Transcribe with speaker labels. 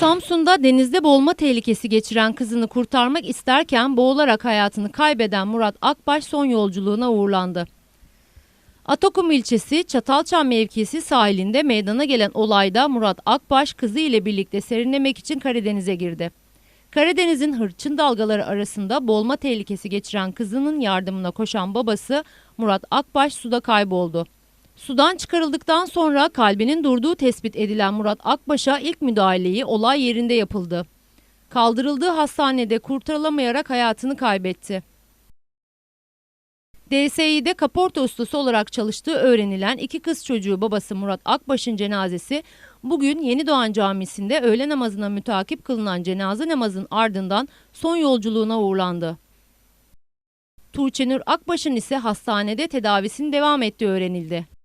Speaker 1: Samsun'da denizde boğulma tehlikesi geçiren kızını kurtarmak isterken boğularak hayatını kaybeden Murat Akbaş son yolculuğuna uğurlandı. Atakum ilçesi Çatalçam mevkisi sahilinde meydana gelen olayda Murat Akbaş kızı ile birlikte serinlemek için Karadeniz'e girdi. Karadeniz'in hırçın dalgaları arasında boğulma tehlikesi geçiren kızının yardımına koşan babası Murat Akbaş suda kayboldu. Sudan çıkarıldıktan sonra kalbinin durduğu tespit edilen Murat Akbaş'a ilk müdahaleyi olay yerinde yapıldı. Kaldırıldığı hastanede kurtarılamayarak hayatını kaybetti. DSİ'de kaporta ustası olarak çalıştığı öğrenilen iki kız çocuğu babası Murat Akbaş'ın cenazesi bugün Yeni Doğan Camisi'nde öğle namazına mütakip kılınan cenaze namazın ardından son yolculuğuna uğurlandı. Tuğçenur Akbaş'ın ise hastanede tedavisinin devam ettiği öğrenildi.